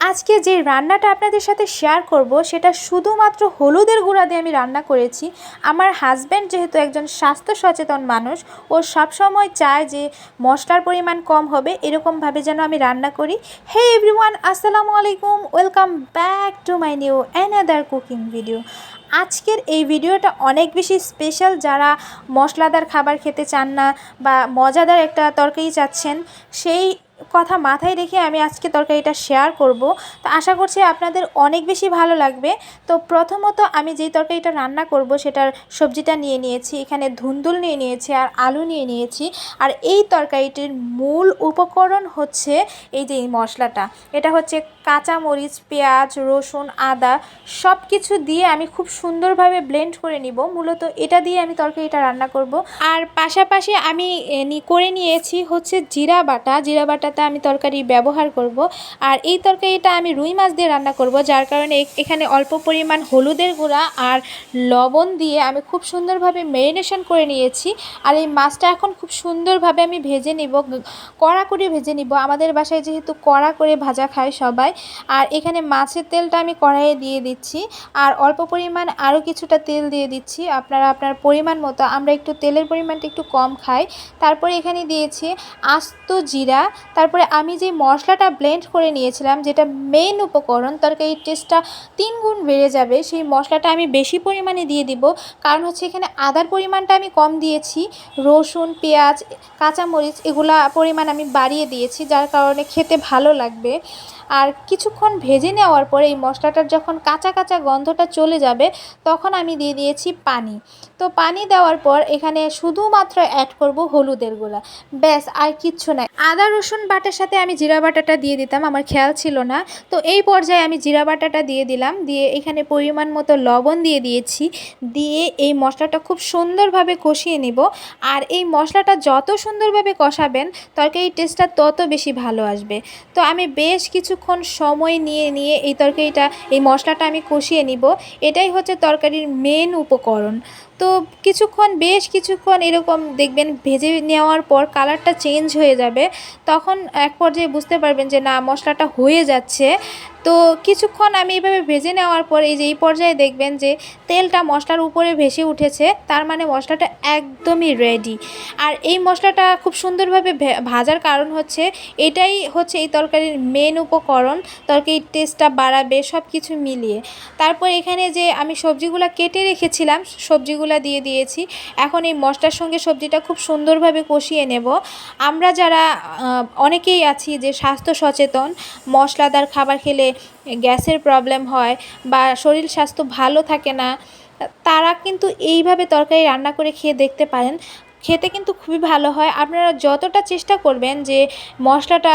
আজকে যে রান্নাটা আপনাদের সাথে শেয়ার করব, সেটা শুধুমাত্র হলুদের গুঁড়া দিয়ে আমি রান্না করেছি। আমার হাজব্যান্ড যেহেতু একজন স্বাস্থ্য সচেতন মানুষ, ও সবসময় চায় যে মশলার পরিমাণ কম হবে এরকমভাবে যেন আমি রান্না করি। হে এভরিওয়ান আসসালামু আলাইকুম welcome back to my new another cooking video আজকের এই ভিডিওটা অনেক বেশি স্পেশাল যারা মশলাদার খাবার খেতে চান না বা মজাদার একটা তরকারি চাচ্ছেন, সেই কথা মাথায় রেখে আমি আজকে তরকারিটা শেয়ার করব। তো আশা করছি আপনাদের অনেক বেশি ভালো লাগবে। তো প্রথমত আমি যেই তরকারিটা রান্না করব সেটার সবজিটা নিয়ে নিয়েছি, এখানে ধুন্দুল নিয়ে নিয়েছি আর আলু নিয়ে নিয়েছি। আর এই তরকারিটির মূল উপকরণ হচ্ছে এই যে মশলাটা। এটা হচ্ছে কাঁচা মরিচ পেঁয়াজ, রসুন, আদা সব কিছু দিয়ে আমি খুব সুন্দরভাবে ব্লেন্ড করে নিব। মূলত এটা দিয়ে আমি তরকারিটা রান্না করব। আর পাশাপাশি আমি করে নিয়েছি হচ্ছে জিরা বাটা। জিরা বাটাতে আমি তরকারি ব্যবহার করব। আর এই তরকারিটা আমি রুই মাছ দিয়ে রান্না করব, যার কারণে এখানে অল্প পরিমাণ হলুদের গুঁড়া আর লবণ দিয়ে আমি খুব সুন্দরভাবে ম্যারিনেশন করে নিয়েছি। আর এই মাছটা এখন খুব সুন্দরভাবে আমি ভেজে নিব কড়া করে ভেজে নিব। আমাদের বাসায় যেহেতু কড়া করে ভাজা খায় সবাই, আর এখানে মাছের তেলটা আমি কড়াইয়ে দিয়ে দিচ্ছি। আর অল্প পরিমাণ আরও কিছুটা তেল দিয়ে দিচ্ছি। আপনারা আপনার পরিমাণ মতো, আমরা একটু তেলের পরিমাণটা একটু কম খাই। তারপরে এখানে দিয়েছি আস্ত জিরা তারপরে আমি যে মশলাটা ব্লেন্ড করে নিয়েছিলাম, যেটা মেইন উপকরণ, তরকারির টেস্টটা তিন গুণ বেড়ে যাবে, সেই মশলাটা আমি বেশি পরিমাণে দিয়ে দিব। কারণ হচ্ছে এখানে আদার পরিমাণটা আমি কম দিয়েছি, রসুন, পেঁয়াজ, কাঁচামরিচ, এগুলা পরিমাণ আমি বাড়িয়ে দিয়েছি, যার কারণে খেতে ভালো লাগবে। আর কিছুক্ষণ ভেজে নেওয়ার পরে এই মশলাটার যখন কাঁচা কাঁচা গন্ধটা চলে যাবে, তখন আমি দিয়ে দিয়েছি পানি। তো পানি দেওয়ার পর এখানে শুধুমাত্র অ্যাড করব হলুদের গুঁড়া। ব্যাস, আর কিচ্ছু নাই। আদা, রসুন বাটার সাথে আমি জিরা বাটাটা দিয়ে দিতাম, আমার খেয়াল ছিল না। তো এই পর্যায়ে আমি জিরা বাটাটা দিয়ে দিলাম, দিয়ে এখানে পরিমাণ মতো লবণ দিয়ে দিয়েছি, দিয়ে এই মশলাটা খুব সুন্দরভাবে কষিয়ে নিব। আর এই মশলাটা যত সুন্দরভাবে কষাবেন, তরকারির টেস্টটা তত বেশি ভালো আসবে। তো আমি বেশ কিছুক্ষণ সময় নিয়ে নিয়ে এই তরকারিটা, এই মশলাটা আমি কষিয়ে নিব। এটাই হচ্ছে তরকারির মেন উপকরণ। তো কিছুক্ষণ, বেশ কিছুক্ষণ এরকম দেখবেন ভেজে নেওয়ার পর কালারটা চেঞ্জ হয়ে যাবে। তখন এক পর্যায়ে বুঝতে পারবেন যে না, মশলাটা হয়ে যাচ্ছে। তো কিছুক্ষণ আমি এভাবে ভেজে নেওয়ার পর এই যে এই পর্যায়ে দেখবেন যে তেলটা মশলার উপরে ভেসে উঠেছে, তার মানে মশলাটা একদমই রেডি আর এই মশলাটা খুব সুন্দরভাবে ভাজার কারণ হচ্ছে এটাই হচ্ছে এই তরকারির মেন উপকরণ, তরকারির টেস্টটা বাড়াবে সব কিছু মিলিয়ে। তারপর এখানে যে আমি সবজিগুলো কেটে রেখেছিলাম, সবজিগুলো দিয়ে দিয়েছি, এখন এই মশলার সঙ্গে সবজিটা খুব সুন্দরভাবে কষিয়ে নেব। আমরা যারা অনেকেই আছি যে স্বাস্থ্য সচেতন, মশলাদার খাবার খেলে গ্যাসের প্রবলেম হয় বা শরীর স্বাস্থ্য ভালো থাকে না, তারা কিন্তু এইভাবে তরকারি রান্না করে খেয়ে দেখতে পারেন। খেতে কিন্তু খুবই ভালো হয়। আপনারা যতটা চেষ্টা করবেন যে মশলাটা,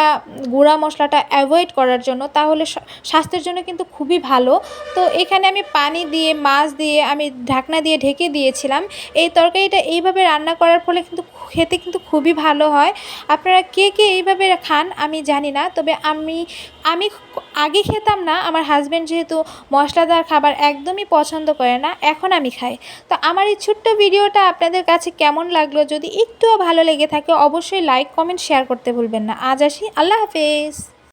গুঁড়া মশলাটা অ্যাভয়েড করার জন্য, তাহলে স্বাস্থ্যের জন্য কিন্তু খুবই ভালো। তো এখানে আমি পানি দিয়ে, মাছ দিয়ে আমি ঢাকনা দিয়ে ঢেকে দিয়েছিলাম। এই তরকারিটা এইভাবে রান্না করার ফলে কিন্তু খেতে কিন্তু খুবই ভালো হয়। আপনারা কে কে এইভাবে খান আমি জানি না, তবে আমি আমি আগে খেতাম না, আমার হাজব্যান্ড যেহেতু মশলাদার খাবার একদমই পছন্দ করে না, এখন আমি খাই। তো আমার এই ছোট্ট ভিডিওটা আপনাদের কাছে কেমন লাগল? যদি একটুও ভালো লেগে থাকে, অবশ্যই লাইক কমেন্ট শেয়ার করতে ভুলবেন না। আজ আসি, আল্লাহ হাফেজ!